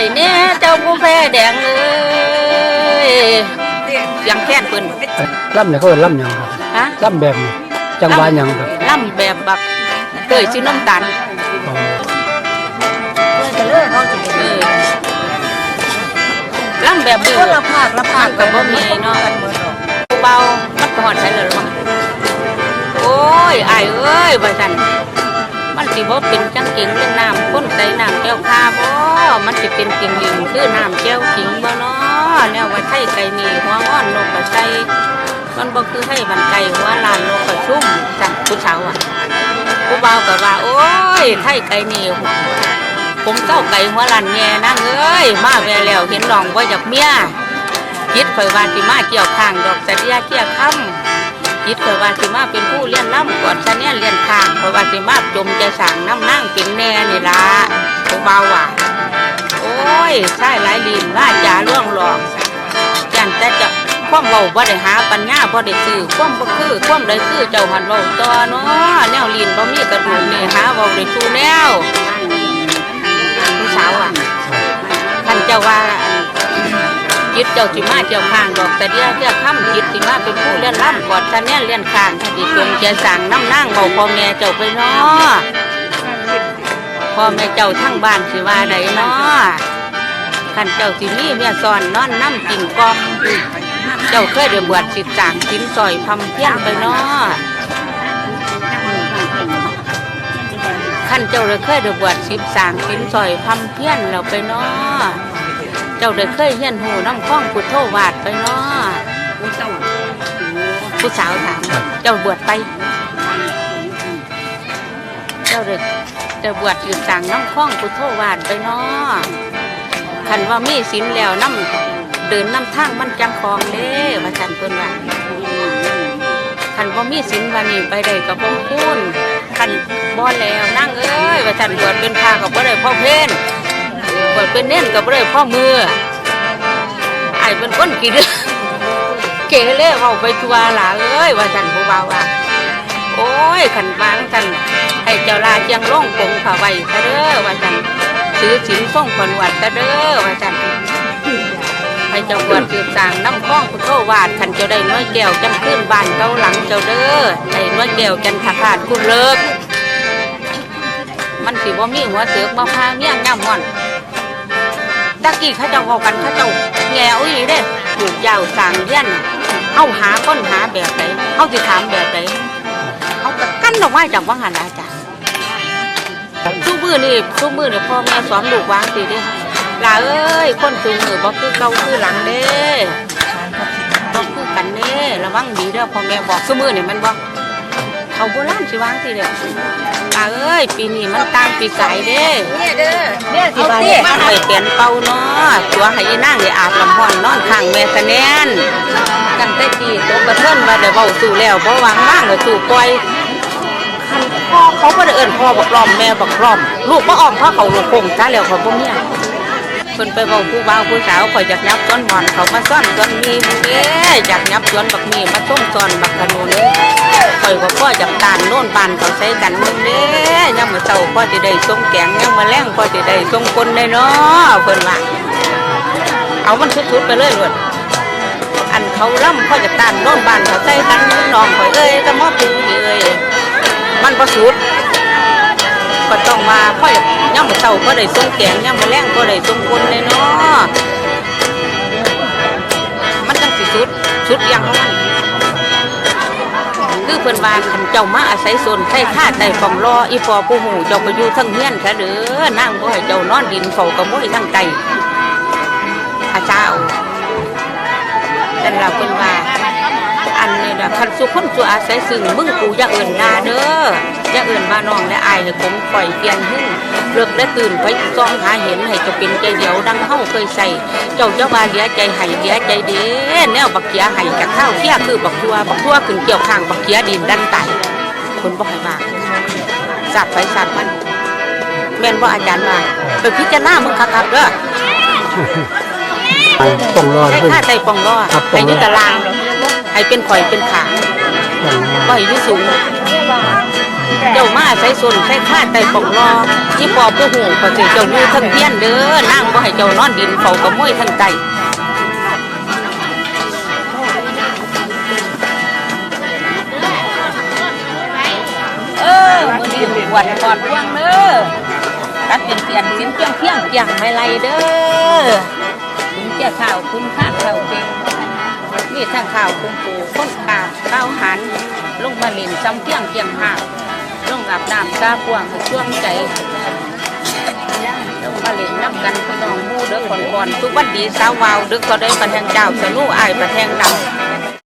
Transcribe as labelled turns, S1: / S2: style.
S1: อยเนี่ยเจ้าผู้แพ้แดงเอ้ยเสียงแค้นเพิ่น
S2: ล่ำเนี่ยเขาเอิ้นล่ำหยังครับ
S1: ฮะ
S2: ล่ำแบบนี้จังหวะหยังครับ
S1: ล่ำแบบบักเตยชื่อน้ำตาล
S2: อ๋อ
S1: เออล่ำแบบดื้อ
S3: คนละภาคละภาค
S1: กับบ่มีเนาะเบามันก็หอดใช้เลยหรือมั้งโอ้ยอายเอ้ยว่าซั่นมันสิบ่เป็นจังเก่งเรื่องน้ำคนใส่น้ำแก้วคาบ่ มันสิเป็นจริงยิงคือน้ำแก้วขิงบ่เนาะแนวว่าไทยไก่มีหัวงอนนกกระไสมันบ่คือให้บันไก่หัวลานนกกระชุ่มจังผู้สาวอะผู้เบาก็ว่า โอ้ยไทยไก่นี่ผมเจ้าไก่หัวลานแง่นางเอ้ยมาแวแล้วเห็นน้องบ่อยากเมียคิดข่อยว่าสิมาเกี่ยวข้างดอกสะเดียเกี่ยวคำคิดข่อยว่าสิมาเป็นผู้เลี้ยนน้ำกอนสะเนี่ยเลี้ยนข้างข่อยว่าสิมาจมใจสั่งน้ำนั่งเป็นแน่นี่ละผู้เบาว่า อ้ยใช่หลายลีนว่าจ่าเรื่องหลอกยันแต่จะความเบาบ่ได้หาปัญญาบ่ได้ซื้อความบ่คือความได้คือเจ้าหันเบาต่อเนาะแนวลีนบ่มีกระดูกนี่หาเบาได้สู้แนวผู้สาวอะท่านเจ้าว่าจิตเจ้าสิมาเจ้าข้างดอกแต่เดียวเจ้าค่ำจิตสิมาเป็นผู้เลี้ยนล่ำกอดท่านเนี่เลี้ยนข้างดิจงเจสั่งน้ำนั่งเบาพ่อแม่เจ้าไปเนาะพ่อแม่เจ้าทั้งบ้านสิว่าใดเนาะ ขันเจ้าสิมีเมียซ้อนนอนน้ำกินกอมเจ้าเคยได้บวชสิจางสินซอยพำเพี้ยนไปเนาะขันเจ้าเลยเคยได้บวชสิบสางสินซอยพำเพี้ยนแล้วไปเนาะเจ้าได้เคยเฮียนหูน้ำข้องกุดโทวาดไปเนาะผู้สาวถามเจ้าบวชไปเจ้าเด็กเจ้าบวชอยู่สั่งน้ำข้องกุดโทวาดไปเนาะ คันว่ามีศีลแล้วน้ำเดินน้ำทางมันจังคลองเด้ว่าสันเพิ่นว่าคันว่ามีศีลวันนี้ไปได้กับพ่อคุณคันบ่แล้วนั่งเอ้ยว่าสันบวชเป็นพากับบ่ได้พ่อเพนเปิดเป็นเน่นกับเรื่อยพ่อมือไอ้เป็นคนกี่เดือเกเรเอาไปทัวหล่ะเอ้ยว่าสันผู้บ่าวว่าโอ้ยขันบางสันให้เจ้าลาเจียงล่องปงผาไว้ซะเด้อว่าสัน ซื้อสินส่งคนวัดซะเด้อว่าสันให้เจ้าบวชสืบสางน้ำคล้องพุทโธวาดขันเจ้าได้น้อยแก้วจำขึ้นบ้านเก้าหลังเจ้าเด้อได้น้อยแก้วจันทขาดคุณเลิก มันสิบ่มีหัวเสือกมาพาเมียงย่ำม่อนตะกี้เขาเจ้าเอากันเขาเจ้าแง่อุ้ยเด้ปลูกยาวสางเลี้ยนเอาหาค้นหาแบบไหนเอาสิถามแบบไหนเอากกั้นออกมาจากว่างหันอาจาร ย์ทุกมือนี่ทุกมือนี่พ่อแม่สอนลูกวางสิเด้ลาเอ้ยคนสูงมือบ่คือเก่าคือหลังเด้บ่คือกันเด้ระวังดีเด้อพ่อแม่บอกทุกมือนี่มันบอกเขาโบราณสิวางสิเด้ลาเอ้ยปีนี้มันต่างปีไก่เด้
S3: เนี่ยเด้อเนี่ยสิ
S1: เอา
S3: บา
S1: เตี้ยมาให้เปลี่ยนเป่าเนาะตัวให้อีนางได้อาบลำพอนนอนข้างแม่ตะแนนตั้งแต่ตีตกกระเทินว่าได้เว้าสู่แล้วบ่วางว่างก็สู่ปล่อย คันพ่อเขาบ่ได้เอิ้นพ่อบักล้อมแม่บักล้อม ลูกบ่อ้อมพ่อเขาลูกคงซะแล้วเขาบ่เมียเพิ่นไปเว้าผู้บ่าวผู้สาวข่อยอยากยับซ้อนหอนเขามาซ้อนซ้อนมีมึงเด้อยากยับซ้อนบักมีมาส่งซ้อนบักขนุนข่อยก็พ่ออยากตานโน่นบานเขาใส่กันมึงเด้ยามมื้อเช้าพ่อสิได้ส่งแกงยามมื้อแลงพ่อสิได้ส่งคนได้เนาะเพิ่นว่าเอามันสุดๆไปเลยลูกอันเขาล่ำพ่อจะตานโน่นบานเขาใส่กันน้องข่อยเอ้ยก็มอถึงเอ้ย มันบ่สุดก็ต้องมาพ่อยย่ำมือเช้าก็ได้ส่งแกงย่ำมือแรงก็ได้ส่งคนเลยเนาะมันจังสิสุดสุดยังของมันคือเพิ่นว่าคันเจ้ามาอาศัยโซนใส่ข้าใต้ฟองรออีพอผู้หูเจ้าไปอยู่ทั้งเฮียนซะเด้อนางบ่ให้เจ้านอนดินเฝ้ากับบ่ให้ทั้งใจอาเจ้าแต่เราเพิ่นว่า อันนี้นะคันสุคนสุอาศัยซึ่งมึงกูอย่าเอิ่นนาเด้ออย่าเอิ่นมาน้องและอายให้ผมปล่อยเปลี่ยนหึ่งเลิกและตื่นไปซองหาเห็นให้เจะเป็นใจเดียวดังเฮาเคยใส่ เจ้าเจ้าบาเหลียใจให้เหลียใจเด้แนวบักเกียให้กับข้าวเกียคือบักทัวบักทัวขึ้นเกี่ยวข้างบักเกียดินดันไตคนบ่ให้ว่าสัตว์ไปสัตว์มันแม่นว่าอาจารย์ว่าไปพิจารณามึงคักๆเด้อ
S2: ต้องรอ
S1: ให้
S2: เพิ่น
S1: ค่าใจปองรอ
S2: ครับป
S1: ให้
S2: องรอ
S1: อยุตาราง ให้เป็นข่อยเป็นขา
S2: ต้องรอ
S1: ก็ให้อยุสูงเจ้ามาใส่ส่วนใส่ข้าใส่ปองรอที่ปอผู้หูก็สิเจ้าอยู่ทั้งเพียนเด้อนั่งบ่ให้เจ้านอนดินเฝ้ากับมวยทั้งใจเออมือนี้ปวดปอดพ่วงเด้อตัดเป็นเปลี่ยนสิ้นเพียงเพียงเพียงไม่ไรเด้อคุณเจ้าข้าวคุณข้าข้าวเก่ง มีทั้งข้าวคุณปู่คนกาข้าวหันลงมาลินซ้ำเที่ยงเกี่ยงหาลงอาบน้ำซาพวงช่วงใจลงมาลินน้ำกันพี่น้องมู่เด้อคนก่อนทุกวันดีสาววาวเด้อก็ได้ประแทงเจ้าสนุอายประแทงดำ